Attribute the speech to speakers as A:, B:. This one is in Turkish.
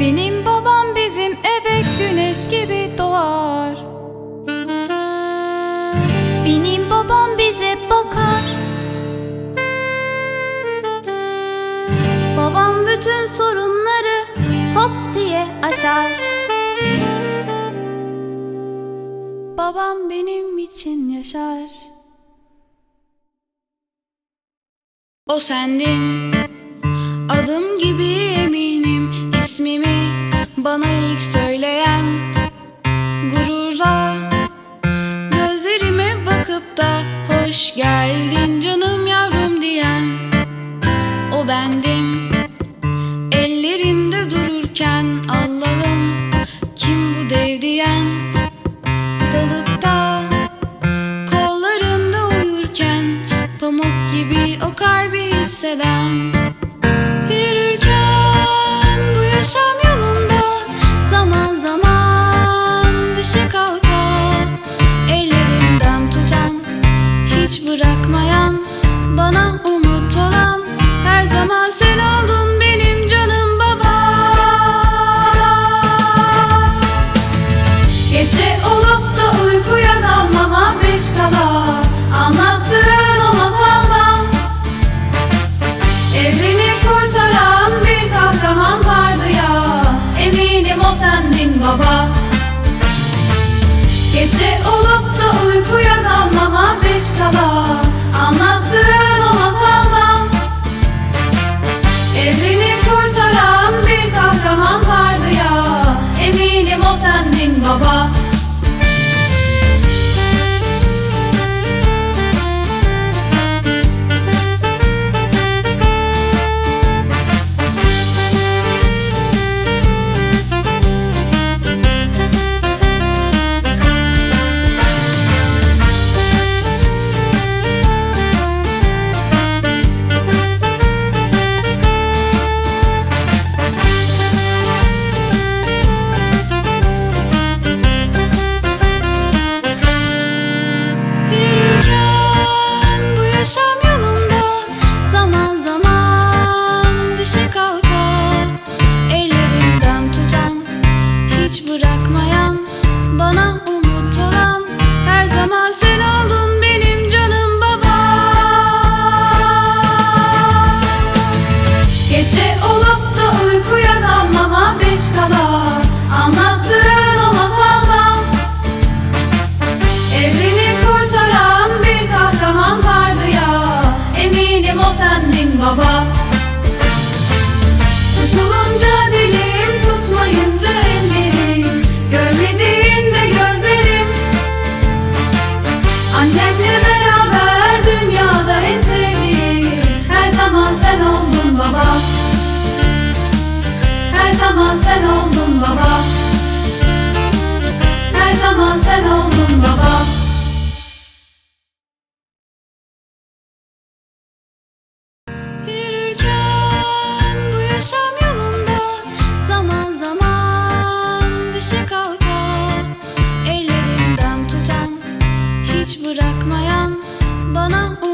A: Benim babam bizim eve güneş gibi doğar. Benim babam bize bakar. Babam bütün sorunları hop diye aşar. Babam benim için yaşar. O sendin bana ilk söyleyen Gururla gözlerime bakıp da hoş geldin canım yavrum diyen O bendim. Ellerinde dururken Allah'ım kim bu dev diyen Dalıp da kollarında uyurken Pamuk gibi o kalbi hisseden bırakmayan Bana umut olan Her zaman sen oldun benim canım baba. Gece olup da uykuya dalmama beş kala Anlattığın o masaldan Evreni kurtaran bir kahraman vardı ya Eminim o sendin baba. Gece olup da uykuya dalmama beş kala Bana zaman sen oldun baba. Her zaman sen oldun baba. Yürürken bu yaşam yolunda Zaman zaman düşe kalka Ellerimden tutan Hiç bırakmayan bana